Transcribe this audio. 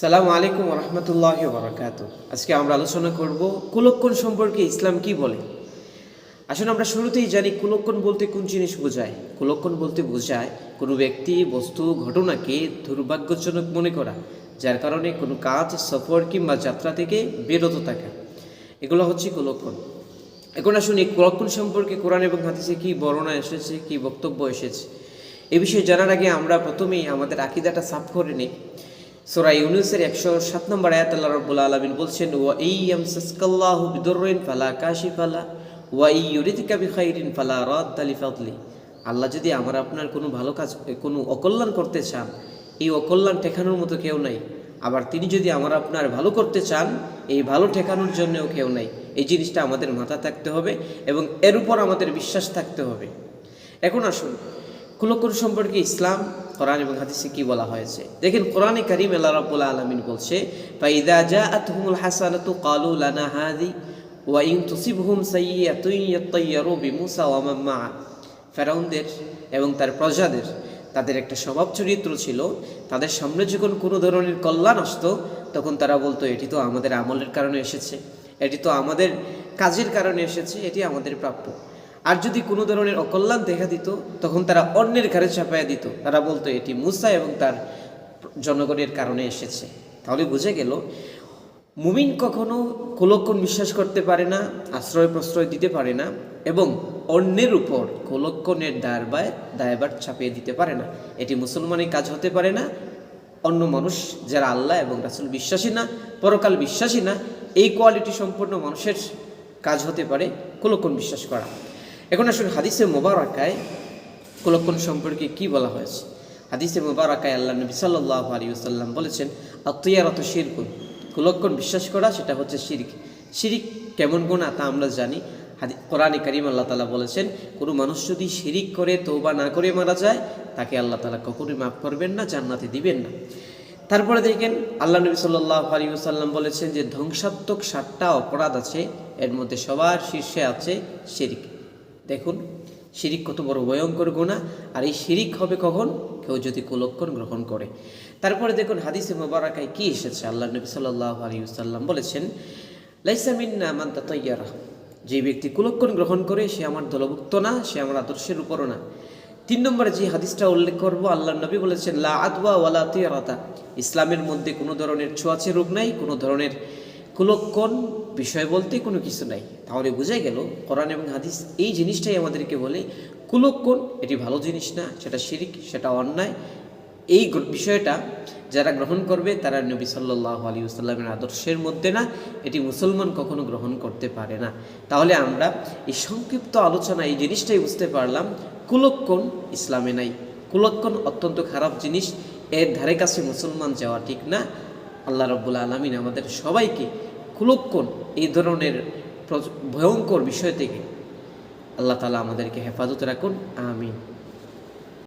সালাম আলাইকুম রহমতুল্লাহ বারাকাত আজকে আমরা আলোচনা করব কুলক্ষণ সম্পর্কে ইসলাম কি বলে? আসলে আমরা শুরুতেই জানি কুলক্ষণ বলতে কোন জিনিস বোঝায়। কুলক্ষণ বলতে বোঝায় কোনো ব্যক্তি, বস্তু, ঘটনাকে দুর্ভাগ্যজনক মনে করা, যার কারণে কোনো কাজ, সফর কিংবা যাত্রা থেকে বিরত থাকা। এগুলো হচ্ছে কুলক্ষণ। এখন আসুন এই কুলক্ষণ সম্পর্কে কোরআন এবং হাদিসে কি বর্ণনা এসেছে, কি বক্তব্য এসেছে, এ বিষয়ে জানার আগে আমরা প্রথমেই আমাদের আকিদাটা সাফ করে নিই। সোরা ইউনুসের একশো সাত নম্বর আয়াত আল্লাহ রব্বুল আলমিন বলছেন, ওয়া এই ইয়ামসাসকাল্লাহু বিদররিন ফালা কাশিফালা ওয়া ই ইউরিদিকা বিখাইরিন ফালা রাদ্দালি ফাদলি আল্লাহ যদি আমার আপনার কোনো ভালো কাজ, কোনো অকল্যাণ করতে চান, এই অকল্যাণ ঠেকানোর মতো কেউ নাই। আবার তিনি যদি আমার আপনার ভালো করতে চান, এই ভালো ঠেকানোর জন্যও কেউ নাই। এই জিনিসটা আমাদের মাথা থাকতে হবে এবং এর উপর আমাদের বিশ্বাস থাকতে হবে। এখন আসুন কুলকুর সম্পর্কে ইসলাম কোরআন এবং হাদিসে কি বলা হয়েছে? দেখেন, কোরআনে করিম আল্লাহ রাব্বুল আলামিন বলছে, ফাইদা জাআতহুমুল হাসানাতু ক্বালু লানা হাযি ওয়া ইন তুসিবহুম সাইয়্যাতুন ইয়াতায়্যারু বিমূসা ওয়া মা'a ফেরাউনদের এবং তার প্রজাদের তাদের একটা স্বভাব চরিত্র ছিল, তাদের সামনে যখন কোনো ধরনের কল্যাণ আসতো, তখন তারা বলতো, এটি তো আমাদের আমলের কারণে এসেছে, এটি তো আমাদের কাজের কারণে এসেছে, এটি আমাদের প্রাপ্য। আর যদি কোনো ধরনের অকল্যাণ দেখা দিত, তখন তারা অন্যের ঘরে চাপাইয়া দিত। তারা বলতো, এটি মুসা এবং তার জনগণের কারণে এসেছে। তাহলে বুঝে গেল, মুমিন কখনো কুলক্ষণ বিশ্বাস করতে পারে না, আশ্রয় প্রশ্রয় দিতে পারে না এবং অন্যের উপর কুলক্ষণের দায়বার দায়বার চাপিয়ে দিতে পারে না। এটি মুসলমানের কাজ হতে পারে না। অন্য মানুষ যারা আল্লাহ এবং রাসুল বিশ্বাসী না, পরকাল বিশ্বাসী না, এই কোয়ালিটি সম্পন্ন মানুষের কাজ হতে পারে কুলক্ষণ বিশ্বাস করা। এখন আসলে হাদিসে মোবারকায় কুলক্ষণ সম্পর্কে কি বলা হয়েছে? হাদিসে মোবারকায় আল্লাহ নবী সাল্লাহ আলী সাল্লাম বলেছেন আত্মীয়ারত শিরকুন। কুলক্ষণ বিশ্বাস করা, সেটা হচ্ছে শিরিক। শিরিক কেমন গুণা তা আমরা জানি। হাদি, কোরআনে করিম আল্লাহ তালা বলেছেন, কোনো মানুষ যদি শিরিক করে তৌবা না করে মারা যায়, তাকে আল্লাহ তালা কখনোই মাফ করবেন না, জান্নাতে দিবেন না। তারপরে দেখেন, আল্লাহ নবী সাল্লাহ আলী বলেছেন যে, ধ্বংসাত্মক সাতটা অপরাধ আছে, এর মধ্যে সবার শীর্ষে আছে শিরিক। দেখুন, শিরিক কত বড় ভয়ঙ্কর গোনা আর এই শিরিক হবে কখন? কেউ যদি কুলক্ষণ গ্রহণ করে। তারপরে দেখুন, হাদিসে মোবারকায় কি এসেছে? আল্লাহ নবী সাল্লাহ আলী সাল্লাম বলেছেন লাইসামিন্না মান তাতয়ারা যে ব্যক্তি কুলক্ষণ গ্রহণ করে, সে আমার দলভুক্ত না, সে আমার আদর্শের উপরও না। তিন নম্বরে যে হাদিসটা উল্লেখ করব, আল্লাহ নবী বলেছেন, লা আদওয়া ওয়ালা তিয়ারাতা ইসলামের মধ্যে কোনো ধরনের ছোঁয়াচে রোগ নাই, কোনো ধরনের কুলক্ষণ বিষয় বলতে কোনো কিছু নাই। তাহলে বোঝা গেল কোরআন এবং হাদিস এই জিনিসটাই আমাদেরকে বলে, কুলক্ষণ এটি ভালো জিনিস না, সেটা শিরিক, সেটা অন্যায়। এই বিষয়টা যারা গ্রহণ করবে তারা নবী সাল্লাহ আলী সাল্লামের আদর্শের মধ্যে না, এটি মুসলমান কখনো গ্রহণ করতে পারে না। তাহলে আমরা এই সংক্ষিপ্ত আলোচনা, এই জিনিসটাই বুঝতে পারলাম, কুলক্ষণ ইসলামে নাই। কুলক্ষণ অত্যন্ত খারাপ জিনিস, এর ধারে কাছে মুসলমান যাওয়া ঠিক না। আল্লাহ রব্বুল আলমিন আমাদের সবাইকে কুলক্ষণ এই ধরনের ভয়ঙ্কর বিষয় থেকে আল্লাহ তালা আমাদেরকে হেফাজত রাখুন আমিন।